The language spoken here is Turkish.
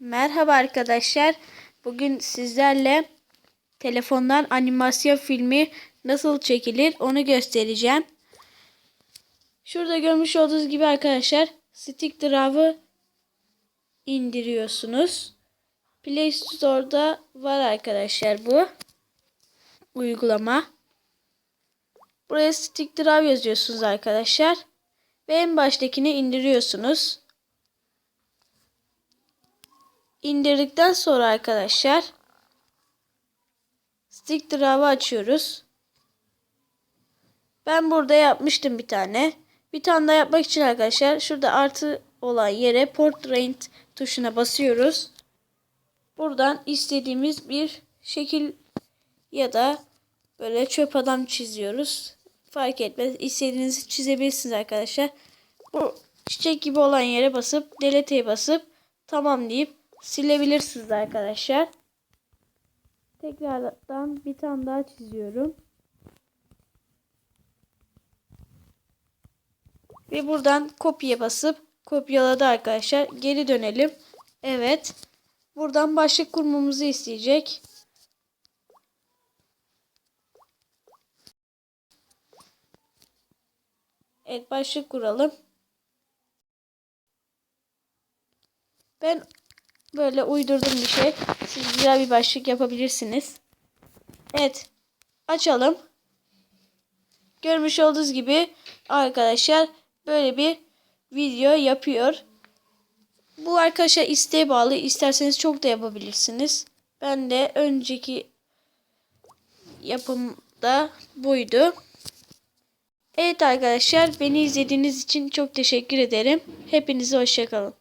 Merhaba arkadaşlar. Bugün sizlerle telefondan animasyon filmi nasıl çekilir onu göstereceğim. Şurada görmüş olduğunuz gibi arkadaşlar Stick Drive'ı indiriyorsunuz. Play Store'da var arkadaşlar bu uygulama. Buraya Stick Drive yazıyorsunuz arkadaşlar. Ve en baştakini indiriyorsunuz. İndirdikten sonra arkadaşlar Stick Drive'ı açıyoruz. Ben burada yapmıştım bir tane. Bir tane daha yapmak için arkadaşlar şurada artı olan yere Portrait tuşuna basıyoruz. Buradan istediğimiz bir şekil ya da böyle çöp adam çiziyoruz. Fark etmez. İstediğinizi çizebilirsiniz arkadaşlar. Bu çiçek gibi olan yere basıp delete'ye basıp tamam deyip silebilirsiniz arkadaşlar. Tekrardan bir tane daha çiziyorum. Ve buradan kopya basıp kopyaladı arkadaşlar. Geri dönelim. Evet. Buradan başlık kurmamızı isteyecek. Evet başlık kuralım. Ben böyle uydurdum bir şey. Siz güzel bir başlık yapabilirsiniz. Evet. Açalım. Görmüş olduğunuz gibi arkadaşlar böyle bir video yapıyor. Bu arkadaşlar isteğe bağlı. İsterseniz çok da yapabilirsiniz. Ben de önceki yapımda buydu. Evet arkadaşlar beni izlediğiniz için çok teşekkür ederim. Hepinize hoşçakalın.